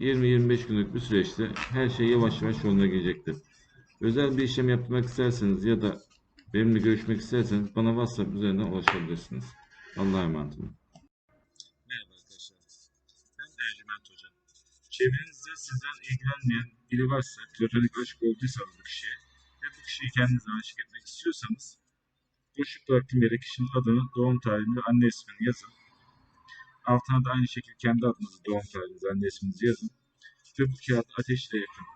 20-25 günlük bir süreçte her şey yavaş yavaş yoluna girecektir. Özel bir işlem yapmak isterseniz ya da benimle görüşmek isterseniz bana WhatsApp üzerinden ulaşabilirsiniz. Allah'a emanet olun. Merhaba arkadaşlar. Ben Ercüment Hoca. Çevrenizde sizden ilgilenmeyen biri varsa, platonik aşık olduysanız bu kişiye ve bu kişiyi kendinize aşık etmek istiyorsanız boşluk bıraktığım yere kişinin adını, doğum tarihini ve anne ismini yazın. Altına da aynı şekilde kendi adınızı, doğum tarihinizi, anne isminizi yazın. Bu kağıt ateşle yakın.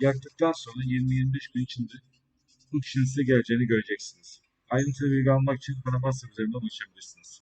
Yaktıktan sonra 20-25 gün içinde bu kişinin size geleceğini göreceksiniz. Ayrıntılı bilgi almak için bana WhatsApp üzerinden ulaşabilirsiniz.